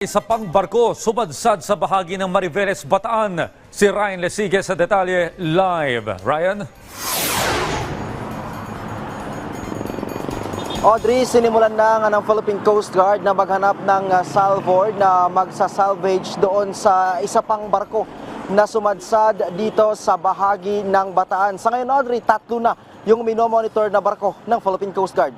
Isa pang barko sumadsad sa bahagi ng Mariveles, Bataan. Si Ryan Lesige sa detalye live. Ryan? Audrey, sinimulan na nga ng Philippine Coast Guard na maghanap ng uh, salvor na magsasalvage doon sa isa pang barko na sumadsad dito sa bahagi ng Bataan. Sa ngayon, Audrey, tatlo na yung minomonitor na barko ng Philippine Coast Guard.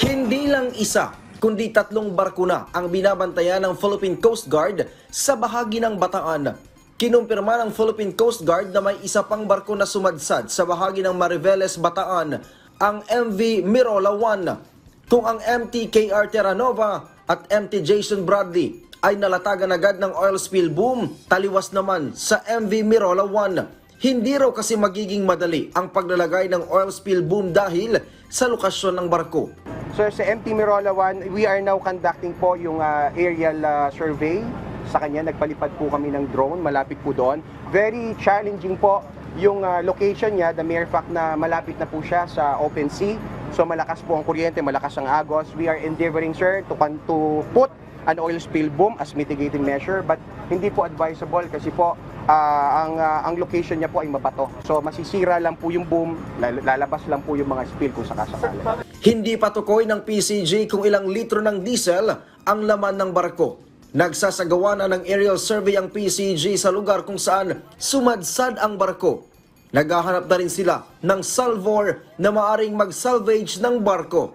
Hindi lang isa, kundi tatlong barko na ang binabantayan ng Philippine Coast Guard sa bahagi ng Bataan. Kinumpirma ng Philippine Coast Guard na may isa pang barko na sumadsad sa bahagi ng Mariveles, Bataan, ang MV Mirola 1. Kung ang MT KR Terranova at MT Jason Bradley ay nalatagan agad ng oil spill boom, taliwas naman sa MV Mirola 1. Hindi raw kasi magiging madali ang paglalagay ng oil spill boom dahil sa lokasyon ng barko. So sa MT Mirola 1, we are now conducting po yung ah, aerial ah, survey. Sa kanya, nagpalipad po kami ng drone, malapit po doon. Very challenging po yung ah, location niya, the mere fact na malapit na po siya sa open sea. So malakas po ang kuryente, malakas ang agos. We are endeavoring, sir, to, to put an oil spill boom as mitigating measure but hindi po advisable kasi po ah, ang ah, ang location niya po ay mabato. So masisira lang po yung boom, lal- lalabas lang po yung mga spill kung sakasakali. Hindi patukoy ng PCG kung ilang litro ng diesel ang laman ng barko. Nagsasagawa na ng aerial survey ang PCG sa lugar kung saan sumadsad ang barko. Naghahanap na rin sila ng salvor na maaring mag-salvage ng barko.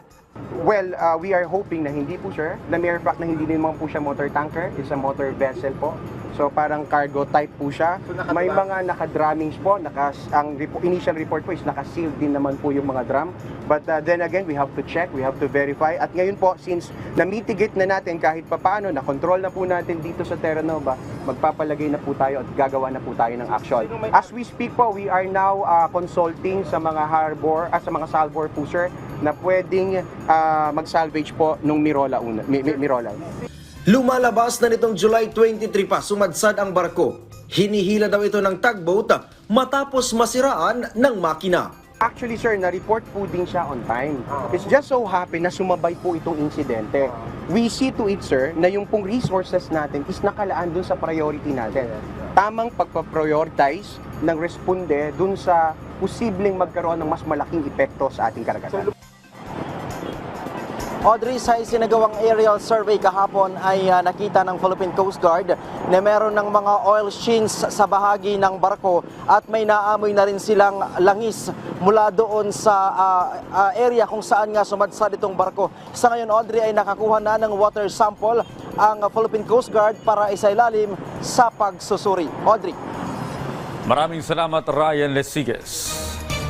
Well, uh, we are hoping na hindi po sir. Na mere fact na hindi naman po siya motor tanker, is a motor vessel po. So parang cargo type po siya. May mga naka-drummings po, naka, ang repo- initial report po is naka-sealed din naman po yung mga drum. But uh, then again, we have to check, we have to verify. At ngayon po, since na-mitigate na natin kahit papaano, na-control na po natin dito sa Terra Nova, magpapalagay na po tayo at gagawa na po tayo ng action. As we speak po, we are now uh, consulting sa mga harbor, ah, sa mga salvor po sir, na pwedeng ah, mag-salvage po nung Mirola una, Mi- Mi- Mirola. Lumalabas na nitong July 23 pa sumadsad ang barko. Hinihila daw ito ng tugboat matapos masiraan ng makina. Actually sir, na-report po din siya on time. It's just so happen na sumabay po itong insidente. We see to it sir na yung pong resources natin is nakalaan dun sa priority natin. Tamang pagpa-prioritize ng responde dun sa posibleng magkaroon ng mas malaking epekto sa ating karagatan. Audrey, sa isinagawang aerial survey kahapon ay ah, nakita ng Philippine Coast Guard na meron ng mga oil shins sa bahagi ng barko at may naamoy na rin silang langis mula doon sa ah, ah, area kung saan nga sumadsad itong barko. Sa ngayon, Audrey, ay nakakuha na ng water sample ang Philippine Coast Guard para isailalim sa pagsusuri. Audrey. Maraming salamat Ryan Lesiges.